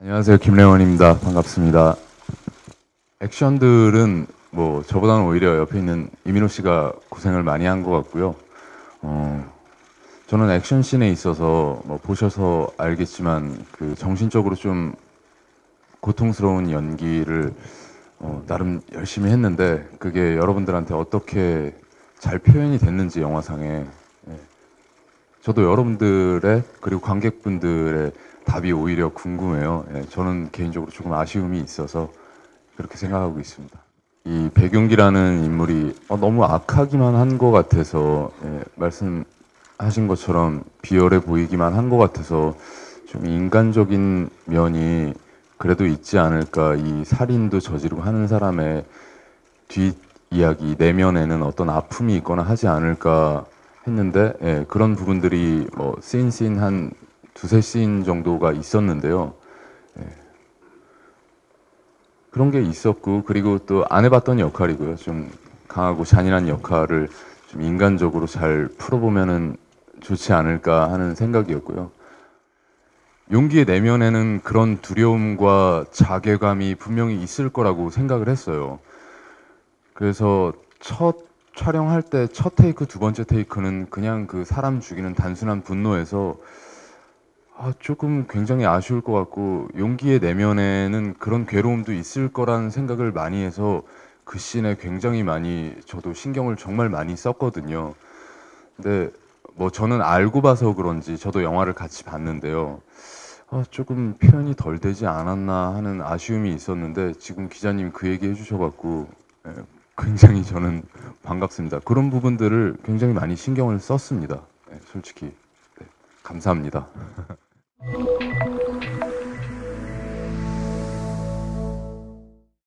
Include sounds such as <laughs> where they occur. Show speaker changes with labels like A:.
A: 안녕하세요. 김래원입니다. 반갑습니다. 액션들은 뭐 저보다는 오히려 옆에 있는 이민호 씨가 고생을 많이 한 것 같고요. 어, 저는 액션 씬에 있어서 뭐 보셔서 알겠지만 그 정신적으로 좀 고통스러운 연기를 어, 나름 열심히 했는데 그게 여러분들한테 어떻게 잘 표현이 됐는지 영화상에 예. 저도 여러분들의 그리고 관객분들의 답이 오히려 궁금해요. 예, 저는 개인적으로 조금 아쉬움이 있어서 그렇게 생각하고 있습니다. 이 백용기라는 인물이 어, 너무 악하기만 한 것 같아서 예, 말씀하신 것처럼 비열해 보이기만 한 것 같아서 좀 인간적인 면이 그래도 있지 않을까 이 살인도 저지르고 하는 사람의 뒷 이야기 내면에는 어떤 아픔이 있거나 하지 않을까 했는데 예, 그런 부분들이 뭐 씬 씬 한 두세 씬 정도가 있었는데요. 예. 그런 게 있었고 그리고 또 안 해봤던 역할이고요. 좀 강하고 잔인한 역할을 좀 인간적으로 잘 풀어보면은 좋지 않을까 하는 생각이었고요. 용기의 내면에는 그런 두려움과 자괴감이 분명히 있을 거라고 생각을 했어요. 그래서 첫 촬영할 때 첫 테이크, 두 번째 테이크는 그냥 그 사람 죽이는 단순한 분노에서 아, 조금 굉장히 아쉬울 것 같고 용기의 내면에는 그런 괴로움도 있을 거라는 생각을 많이 해서 그 씬에 굉장히 많이 저도 신경을 정말 많이 썼거든요. 근데 뭐 저는 알고 봐서 그런지 저도 영화를 같이 봤는데요. 아, 조금 표현이 덜 되지 않았나 하는 아쉬움이 있었는데 지금 기자님 그 얘기 해주셔갖고 예, 굉장히 저는 반갑습니다. 그런 부분들을 굉장히 많이 신경을 썼습니다. 예, 솔직히 네, 감사합니다. <laughs>